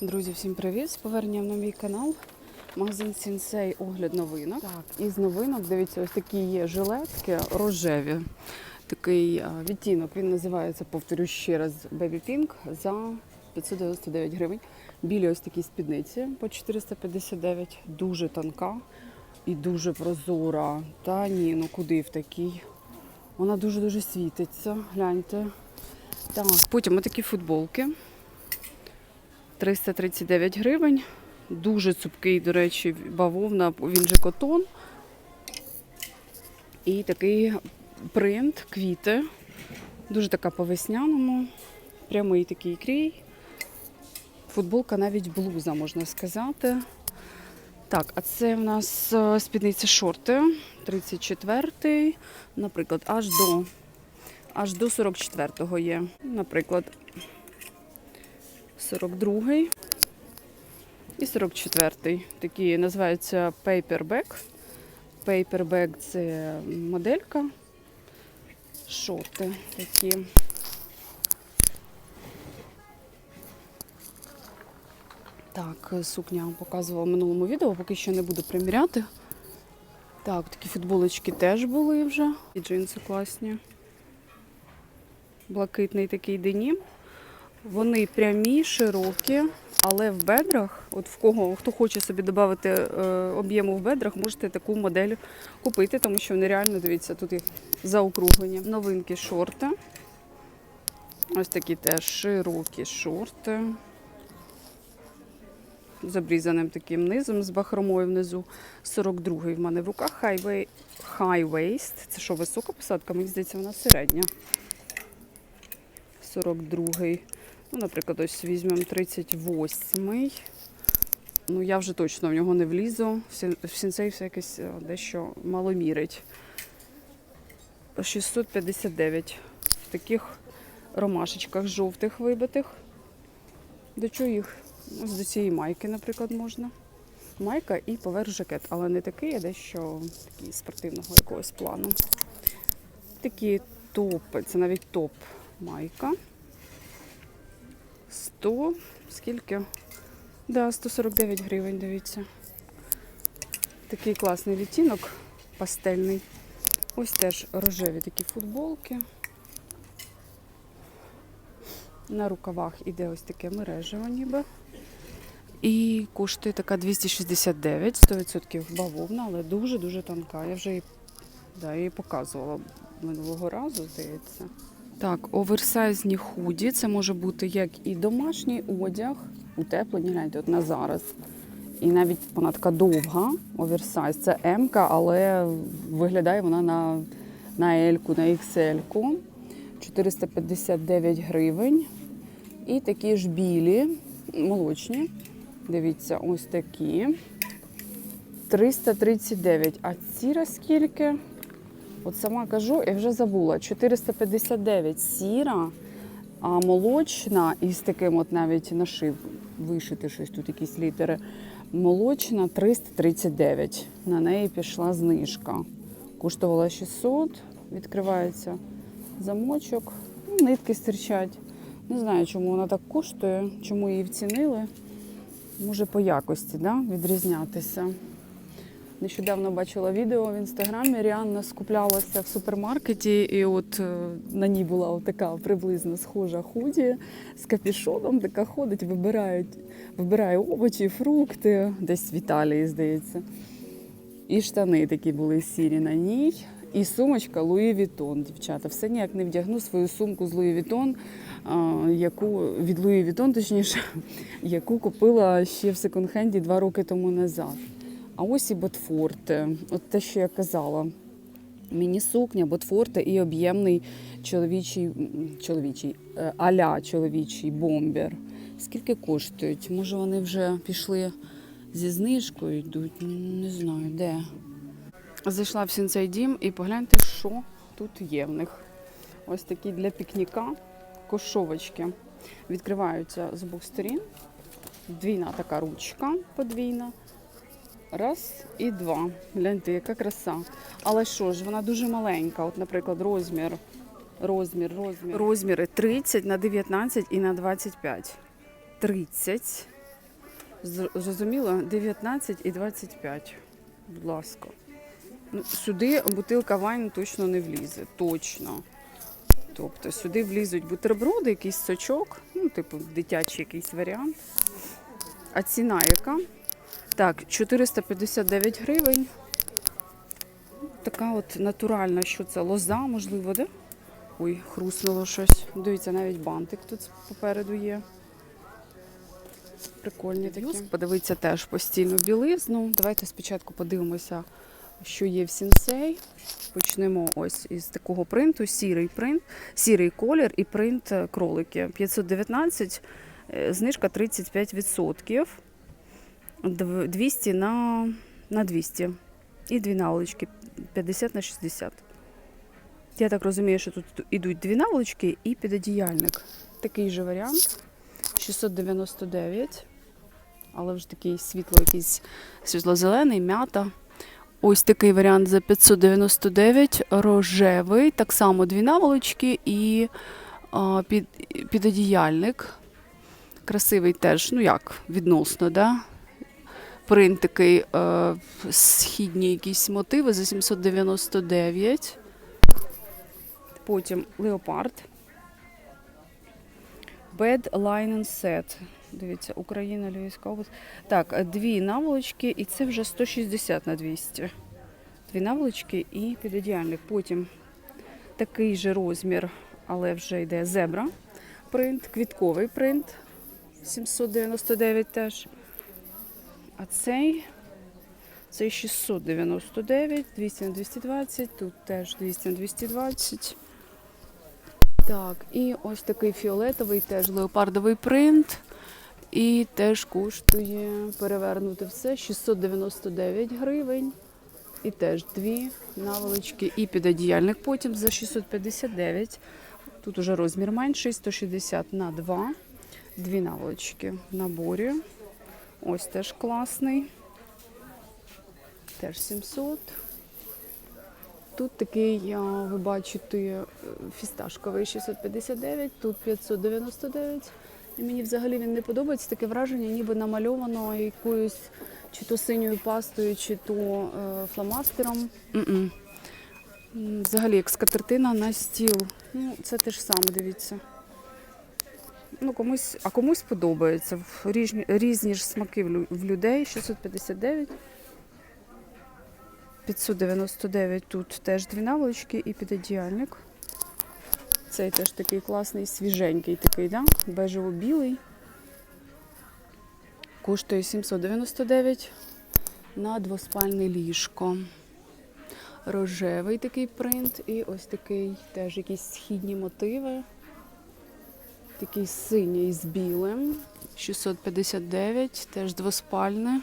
Друзі, всім привіт! З поверненням на мій канал. Магазин Сінсей огляд новинок. Так, із новинок, дивіться, ось такі є жилетки рожеві. Такий відтінок, він називається, повторю ще раз, Baby Pink за 599 гривень. Білі ось такі спідниці по 459, дуже тонка і дуже прозора. Та ні, ну куди в такій? Вона дуже-дуже світиться, гляньте. Так, потім отакі футболки. 339 гривень. Дуже цупкий, до речі, бавовна, він же котон. І такий принт, квіти. Дуже така по весняному. Прямий такий крій. Футболка навіть блуза, можна сказати. Так, а це в нас е, спідниця шорти. 34-й, наприклад, аж до, аж до 44-го є. Наприклад, 42-й і 44-й. Такі називаються paperback. Paperback – це моделька. Шорти такі. Так, сукня вам показувала в минулому відео, поки що не буду приміряти. Так, такі футболочки теж були вже. І джинси класні. Блакитний такий денім. Вони прямі, широкі, але в бедрах, от в кого хто хоче собі додати е, об'єму в бедрах, можете таку модель купити, тому що вони реально дивіться, тут їх заокруглені. Новинки шорти. Ось такі теж широкі шорти. З обрізаним таким низом, з бахромою внизу. 42-й в мене в руках. High, wa- high waist. Це що, висока посадка? Мені здається, вона середня. 42-й. Ну, наприклад, ось візьмемо 38-й. Ну, я вже точно в нього не влізу. В сінцей все якесь е, дещо мало мірить. 659 в таких ромашечках жовтих вибитих. До чого їх? Ось до цієї майки, наприклад, можна. Майка і поверх жакет, але не такий, а дещо такий спортивного якогось плану. Такі топи, це навіть топ майка. 100, скільки? Да, 149 гривень, дивіться. Такий класний відтінок пастельний. Ось теж рожеві такі футболки. На рукавах іде ось таке мережево ніби. І коштує така 269, 100% бавовна, але дуже-дуже тонка. Я вже її, да, її показувала минулого разу, здається. Так, оверсайзні худі. Це може бути як і домашній одяг, утеплені, гляньте, от на зараз. І навіть вона така довга, оверсайз. Це М-ка, але виглядає вона на, на L-ку, на XL-ку. 459 гривень. І такі ж білі, молочні. Дивіться, ось такі. 339. А ціра скільки? От сама кажу, я вже забула. 459 сіра, а молочна із таким от навіть нашив вишити щось тут, якісь літери. Молочна 339. На неї пішла знижка. Коштувала 600, відкривається замочок, ну, нитки стирчать. Не знаю, чому вона так коштує, чому її вцінили. Може по якості да, відрізнятися. Нещодавно бачила відео в інстаграмі. Ріанна скуплялася в супермаркеті, і от е, на ній була така приблизно схожа худі з капішоном, така ходить, вибирає, вибирає овочі, фрукти, десь в Італії, здається. І штани такі були сірі на ній. І сумочка Луї Вітон, дівчата. Все ніяк не вдягну свою сумку з Луї Вітон, яку від Луї Вітон, точніше, яку купила ще в секонд-хенді два роки тому назад. А ось і ботфорти. От те, що я казала. Міні-сукня, ботфорти і об'ємний чоловічий, чоловічий, е, аля чоловічий бомбер. Скільки коштують? Може вони вже пішли зі знижкою йдуть? Не знаю, де. Зайшла в сінцей дім і погляньте, що тут є в них. Ось такі для пікніка кошовочки. Відкриваються з обох сторін. Двійна така ручка подвійна. Раз і два. Гляньте, яка краса. Але що ж, вона дуже маленька. От, наприклад, розмір. Розмір, розмір. Розміри 30 на 19 і на 25. 30 Зрозуміло, 19 і 25. Будь ласка. Ну, сюди бутилка вайну точно не влізе. Точно. Тобто сюди влізуть бутерброди, якийсь сочок, ну, типу, дитячий якийсь варіант. А ціна яка? Так, 459 гривень. Така от натуральна, що це лоза, можливо, де? Ой, хруснуло щось. Дивіться, навіть бантик тут попереду є. Прикольні такі. Подивіться теж постільну білизну. Давайте спочатку подивимося, що є в сінсей. Почнемо ось із такого принту, сірий принт, сірий колір і принт е, кролики. 519, е, знижка 35%. Дв- 200 на, на 200. І дві наволочки 50 на 60. Я так розумію, що тут ідуть дві наволочки і підодіяльник. Такий же варіант. 699. Але вже такий світло, якийсь світло-зелений, м'ята. Ось такий варіант за 599, рожевий, так само дві наволочки і а, під, підодіяльник. Красивий теж, ну як, відносно, да? Принт такий е, східні якісь мотиви за 799. Потім леопард. Bed Linen Set. Дивіться, Україна, Львівська область. Так, дві наволочки, і це вже 160 на 200. Дві наволочки і підодіяльник. Потім такий же розмір, але вже йде зебра. Принт, квітковий принт. 799 теж. А цей, цей 699, 200 на 220, тут теж 200 на 220. Так, і ось такий фіолетовий, теж леопардовий принт. І теж коштує перевернути все 699 гривень. І теж дві наволочки і підодіяльник потім за 659. Тут уже розмір менший, 160 на 2. Дві наволочки в наборі. Ось теж класний. Теж 700. Тут такий, ви бачите, е, фісташковий 659, тут 599. І мені взагалі він не подобається. Таке враження, ніби намальовано якоюсь чи то синьою пастою, чи то е, фломастером. М-м. М, Взагалі, як скатертина на стіл. Ну, це те ж саме, дивіться. Ну, комусь, а комусь подобається. Різні, різні ж смаки в людей. 659. 599 тут теж дві наволочки і підодіяльник. Цей теж такий класний, свіженький такий, да? бежево-білий. Коштує 799 на двоспальне ліжко. Рожевий такий принт і ось такий теж якісь східні мотиви. Такий синій з білим. 659, теж двоспальне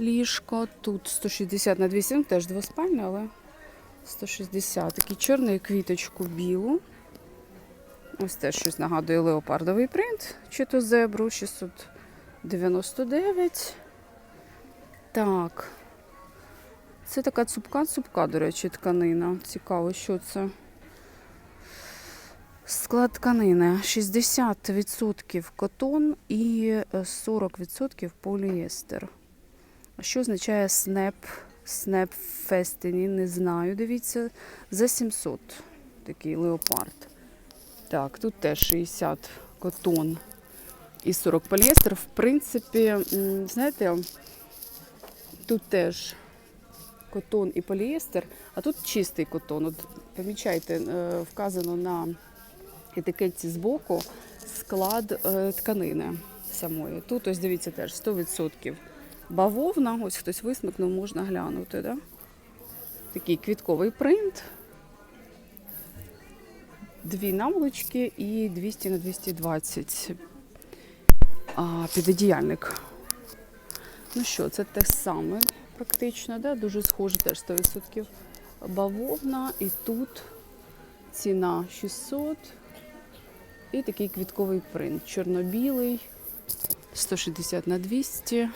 ліжко. Тут 160 на 200, ну, теж двоспальне, але 160. Такий чорний квіточку білу. Ось теж щось нагадує леопардовий принт, чи то зебру 699. Так. Це така цупка-цупка, до речі, тканина. Цікаво, що це. Склад тканини 60% котон і е, 40% поліестер. Що означає снеп? Снеп фестині, не знаю, дивіться. За 700 такий леопард. Так, тут теж 60 котон і 40 поліестер. В принципі, знаєте, тут теж котон і поліестер, а тут чистий котон. От помічайте, е, вказано на етикетці збоку склад е, тканини самої. Тут ось дивіться теж 100% бавовна. Ось хтось висмикнув, можна глянути. Да? Такий квітковий принт. Дві наволочки і 200 на 220 а, підодіяльник. Ну що, це те саме практично, да? дуже схоже, теж 100% бавовна. І тут ціна 600. І такий квітковий принт. Чорно-білий, 160 на 200,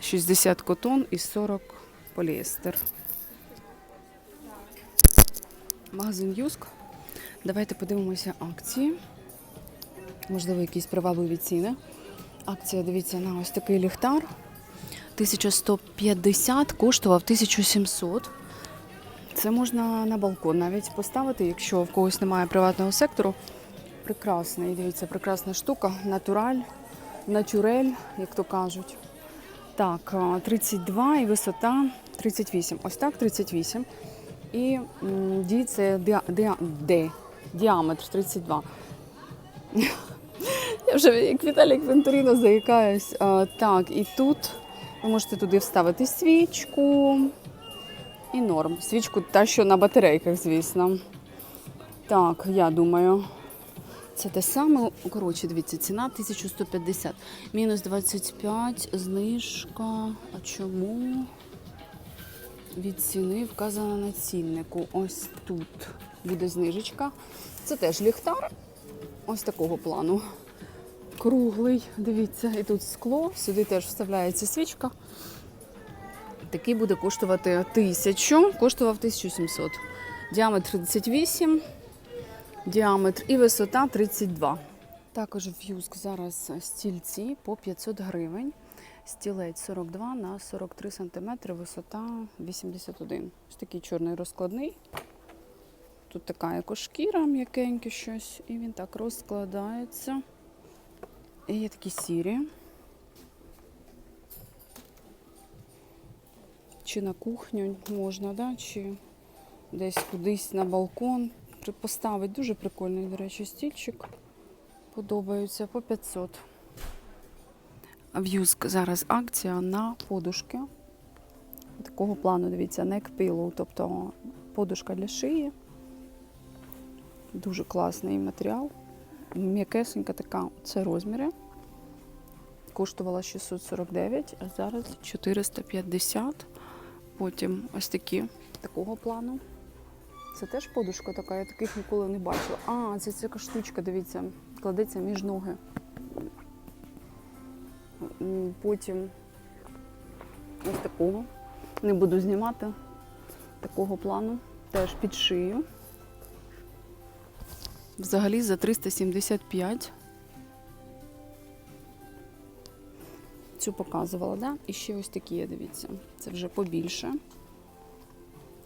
60 котон і 40 поліестер. Магазин Юск. Давайте подивимося акції. Можливо, якісь привабливі ціни. Акція, дивіться, на ось такий ліхтар. 1150 коштував 1700. Це можна на балкон навіть поставити, якщо в когось немає приватного сектору. Прекрасний, дивіться, прекрасна штука. Натураль, натюрель, як то кажуть. Так, 32 і висота 38. Ось так 38. І ді це діа, діа, де, діаметр 32. Я вже як Віталік Венторіно заїкаюсь. Так, і тут ви можете туди вставити свічку. І норм. Свічку та, що на батарейках, звісно. Так, я думаю. Це те саме. Коротше, дивіться, ціна 1150. Мінус 25, знижка. А чому? Від ціни вказано на ціннику. Ось тут буде знижечка. Це теж ліхтар. Ось такого плану. Круглий, дивіться, і тут скло, сюди теж вставляється свічка. Такий буде коштувати 1000, коштував 1700. Діаметр 38, діаметр і висота 32. Також в Юск зараз стільці по 500 гривень. Стілець 42 на 43 см, висота 81. Ось такий чорний розкладний. Тут така екошкіра, м'якеньке щось, і він так розкладається. І є такі сірі. Чи на кухню можна, да? чи десь кудись на балкон поставити. Дуже прикольний, до речі, стільчик. Подобаються по 500. В Юск зараз акція на подушки. Такого плану, дивіться, pillow, тобто подушка для шиї. Дуже класний матеріал. М'якесенька така, це розміри. Коштувала 649, а зараз 450. Потім ось такі такого плану. Це теж подушка така, я таких ніколи не бачила. А, це ця штучка, дивіться, кладеться між ноги. Потім ось такого. Не буду знімати. Такого плану. Теж під шию. Взагалі за 375. Цю показувала, да? І ще ось такі, дивіться. Це вже побільше.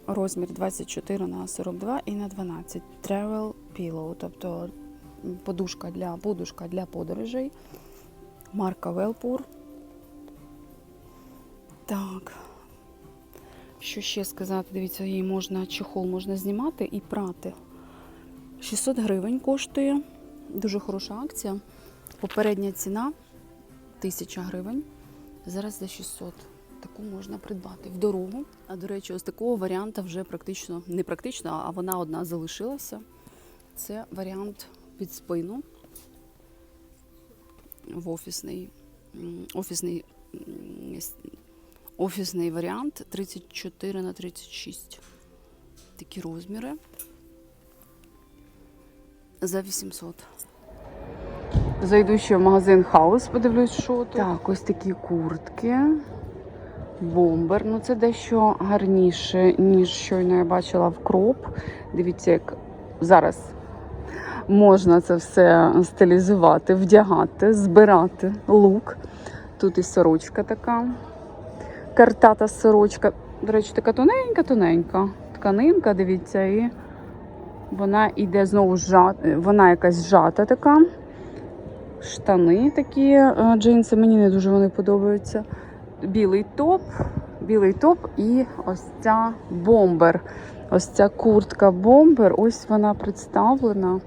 Розмір 24 на 42 і на 12. Travel pillow, тобто подушка для, подушка для подорожей. Марка Велпур. Так. Що ще сказати? Дивіться, її можна, чехол можна знімати і прати. 600 гривень коштує. Дуже хороша акція. Попередня ціна 1000 гривень. Зараз за 600. Таку можна придбати в дорогу. А до речі, ось такого варіанта вже практично, не практично, а вона одна залишилася. Це варіант під спину в офісний, офісний, офісний варіант 34 на 36. Такі розміри. За 800. Зайду ще в магазин Хаус, подивлюсь, що тут. Так, ось такі куртки. Бомбер. Ну це дещо гарніше, ніж щойно я бачила в кроп. Дивіться, як зараз можна це все стилізувати, вдягати, збирати лук. Тут і сорочка така. Картата сорочка. До речі, така тоненька-тоненька. Тканинка, дивіться, і вона йде знову жата, вона якась жата така. Штани такі е, джинси, мені не дуже вони подобаються. Білий топ, білий топ і ось ця бомбер. Ось ця куртка бомбер, ось вона представлена.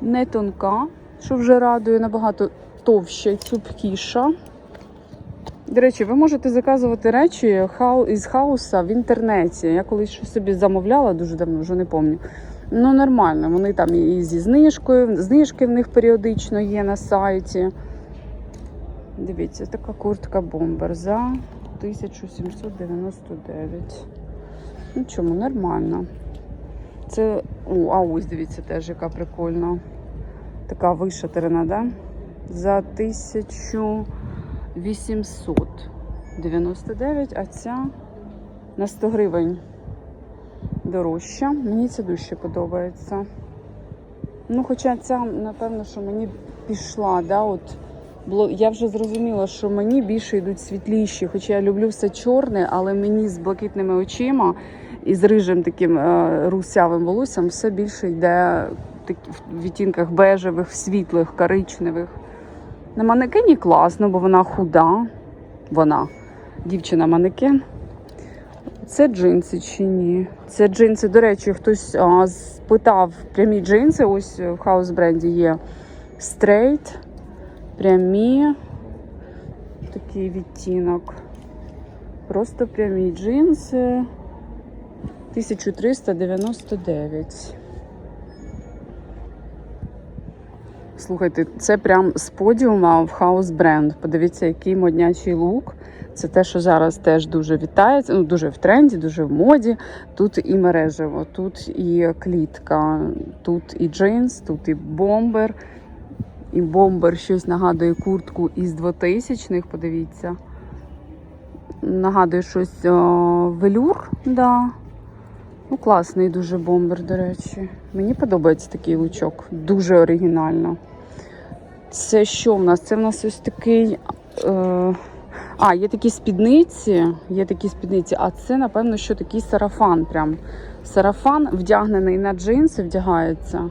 Не тонка, що вже радує, набагато товща і цупкіша. До речі, ви можете заказувати речі із хауса в інтернеті. Я колись щось собі замовляла дуже давно, вже не пам'ятаю. Ну, нормально, вони там і зі знижкою, знижки в них періодично є на сайті. Дивіться, така куртка бомбер за 1799. Ну чому, нормально. Це. О, а ось дивіться теж, яка прикольна. Така вишатерена, да? За 1899, а ця на 100 гривень дорожча. Мені це дуже подобається. Ну, хоча ця, напевно, що мені пішла, да, от Було, я вже зрозуміла, що мені більше йдуть світліші, хоча я люблю все чорне, але мені з блакитними очима і з рижим таким е, русявим волоссям все більше йде в відтінках бежевих, світлих, коричневих. На манекені класно, бо вона худа. Вона, дівчина манекен. Це джинси чи ні? Це джинси, до речі, хтось а, спитав прямі джинси. Ось в хаус бренді є стрейт, прямі. Такий відтінок. Просто прямі джинси. 1399. Слухайте, це прям з подіума в хаус бренд. Подивіться, який моднячий лук. Це те, що зараз теж дуже вітається, ну дуже в тренді, дуже в моді. Тут і мережево, тут і клітка, тут і джинс, тут і бомбер. І бомбер щось нагадує куртку із 2000-х, подивіться. Нагадує щось о, велюр, да. Ну, класний дуже бомбер, до речі. Мені подобається такий лучок. Дуже оригінально. Це що в нас? Це в нас ось такий. Е... А, є такі спідниці, є такі спідниці, а це, напевно, що такий сарафан. Прям. Сарафан вдягнений на джинси, вдягається.